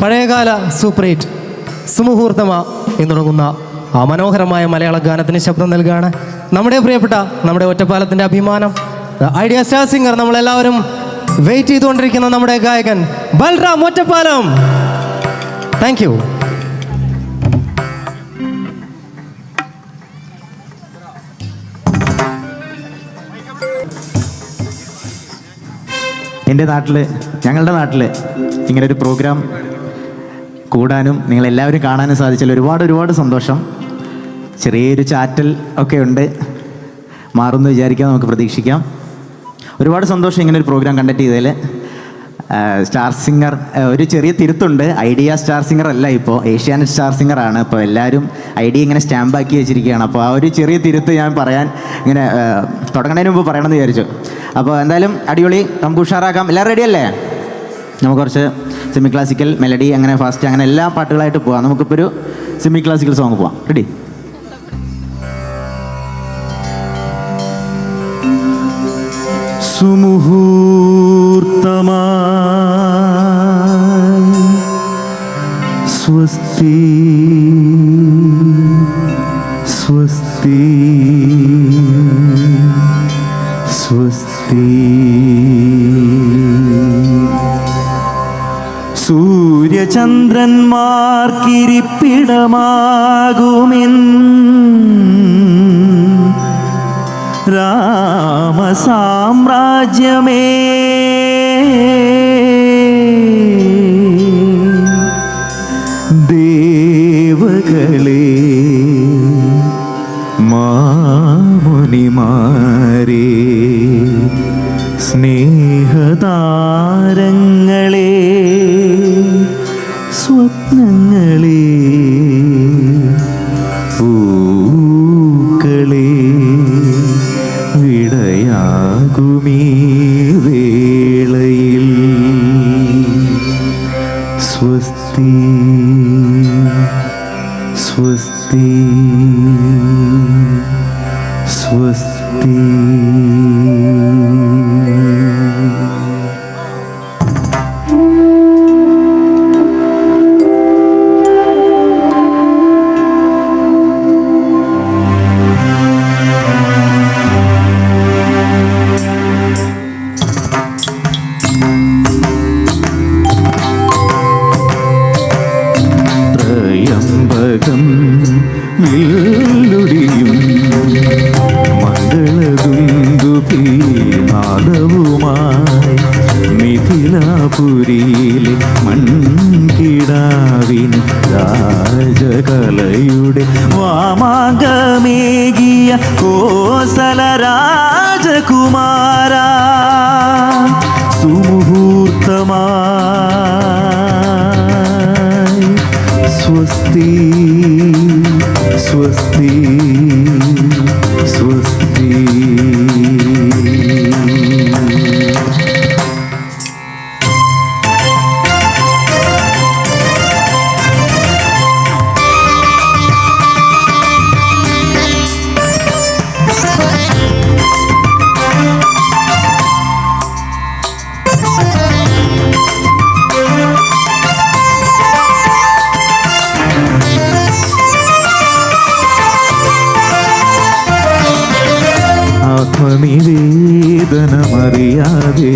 പഴയകാല super hit സുമുഹൂർത്തമ എന്ന് തുടങ്ങുന്ന ആ മനോഹരമായ മലയാള ഗാനത്തിന് ശബ്ദം നൽകുകയാണ് നമ്മുടെ പ്രിയപ്പെട്ട നമ്മുടെ ഒറ്റപ്പാലത്തിന്റെ അഭിമാനം. ഐഡിയ സ്റ്റാർ സിംഗർ നമ്മളെല്ലാവരും വെയിറ്റ് ചെയ്തുകൊണ്ടിരിക്കുന്ന നമ്മുടെ ഗായകൻ ബൽറാം ഒറ്റപ്പാലം. താങ്ക് യു എന്റെ നാട്ടിൽ ഞങ്ങളുടെ നാട്ടിൽ ഇങ്ങനെ ഒരു പ്രോഗ്രാം കൂടാനും നിങ്ങളെല്ലാവരും കാണാനും സാധിച്ചാൽ ഒരുപാട് ഒരുപാട് സന്തോഷം. ചെറിയൊരു ചാറ്റൽ ഒക്കെ ഉണ്ട്. മാറുമെന്ന് വിചാരിക്കാം നമുക്ക് പ്രതീക്ഷിക്കാം. ഒരുപാട് സന്തോഷം ഇങ്ങനെ ഒരു പ്രോഗ്രാം കണ്ടക്ട് ചെയ്തതിൽ സ്റ്റാർ സിംഗർ ഒരു ചെറിയ തിരുത്തുണ്ട്. ഐഡിയ സ്റ്റാർ സിംഗർ അല്ല ഇപ്പോൾ ഏഷ്യാനെറ്റ് സ്റ്റാർ സിംഗർ ആണ്. ഇപ്പോൾ എല്ലാവരും ഐഡിയ ഇങ്ങനെ സ്റ്റാമ്പ് ആക്കി വെച്ചിരിക്കുകയാണ്. അപ്പോൾ ആ ഒരു ചെറിയ തിരുത്ത് ഞാൻ പറയാൻ ഇങ്ങനെ തുടങ്ങുന്നതിന് മുമ്പ് പറയണമെന്ന് വിചാരിച്ചു. അപ്പോൾ എന്തായാലും അടിപൊളി. നമുക്ക് ഉഷാറാക്കാം. എല്ലാവരും റെഡി അല്ലേ? നമുക്ക് കുറച്ച് സെമി ക്ലാസിക്കൽ മെലഡി അങ്ങനെ ഫാസ്റ്റ് അങ്ങനെ എല്ലാ പാട്ടുകളായിട്ട് പോവാം. നമുക്കിപ്പോൾ ഒരു സെമി ക്ലാസിക്കൽ സോങ് പോവാം റെഡി സ്വസ്തി സ്വസ്തി. സൂര്യചന്ദ്രന്മാർക്കിരിപ്പിടമാകുമെൻ രാമസാമ്രാജ്യമേ. ദേവകളെ മാമുനിമാരേ പൂക്കളെ വിടയാകുമീ വേളയിൽ. സ്വസ്തി സ്വസ്തി സ്വസ്തി. വാമാങ്കമേകിയ കോസല രാജകുമാര സുമുഹൂർത്തമായി സ്വസ്തി ആത്മനിവേദനമറിയാതെ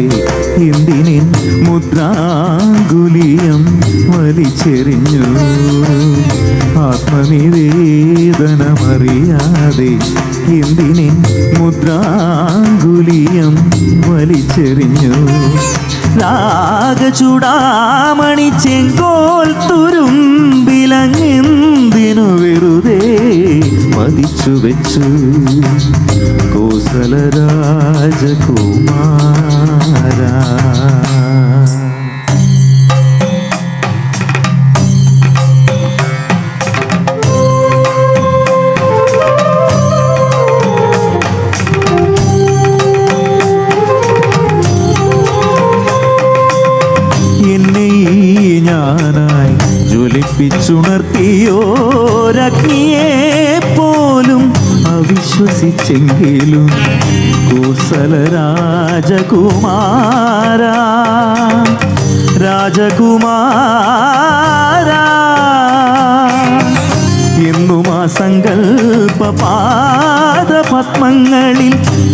എന്തിനിൻ മുദ്രാങ്കുലിയം വലിച്ചെറിഞ്ഞു? ആത്മനിവേദനമറിയാതെ എന്തിനിൻ മുദ്രാങ്കുലിയം വലിച്ചെറിഞ്ഞു? രാഗചൂടാമണി ചെങ്കോൽ തുരുമ്പിലങ്ങെന്തിനു വെറുതെ മതിച്ചു വെച്ചു? കോസല രാജകുമാര എന്നെ ഈ ഞാനായി ജ്വലിപ്പിച്ചുണർത്തിയോരഗ്നിയെ പോലും രസിച്ചെങ്കിലും കോസല രാജകുമാര. രാജകുമാര എന്നും ആ സങ്കൽപ്പ പാദപത്മങ്ങളിൽ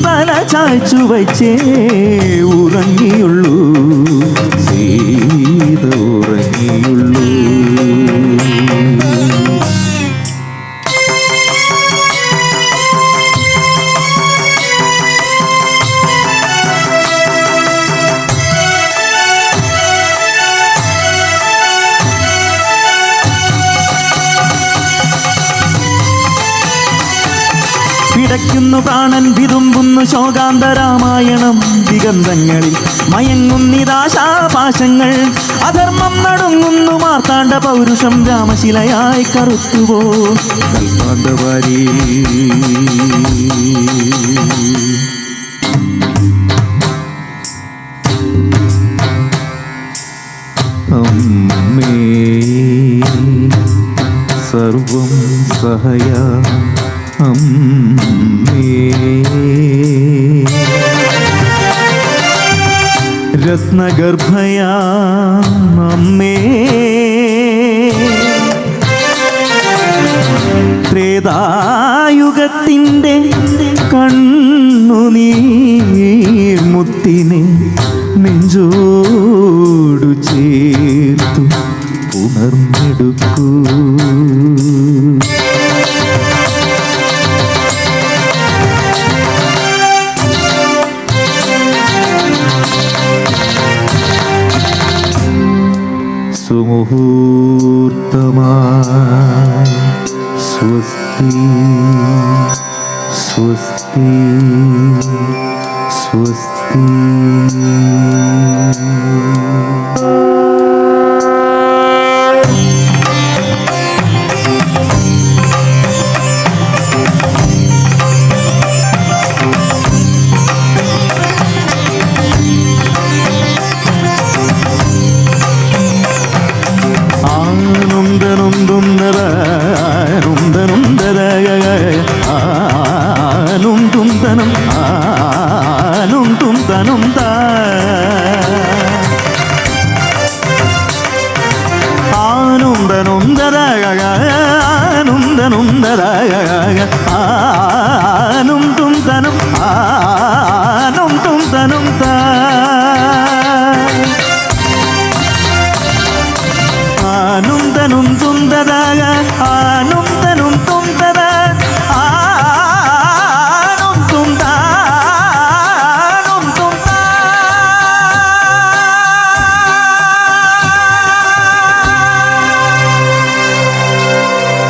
തല ചായ്ച്ചു വച്ചേ ഉറങ്ങിയുള്ളൂ പിടയ്ക്കുന്നു പ്രാണൻ വിതുമ്പുന്നു ശോകാന്തരാമായണം ദിഗന്ധങ്ങളിൽ മയങ്ങുന്നിതാശാപാശങ്ങൾ. അധർമ്മം നടുങ്ങുന്നു മാർത്താണ്ട പൗരുഷം രാമശിലയായി കറുത്തുവോ? സർവം സഹയാ. അമ്മേ. രത്നഗർഭയാ ത്രേതായുഗത്തിന്റെ കണ്ണുനീർ മുത്തിനെ നെഞ്ചോടു ചേർത്തു ഉണർന്നെടുക്കൂ സുമുഹൂർത്തമായി സ്വസ്തി സ്വസ്തി സ്വസ്തി.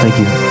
Thank you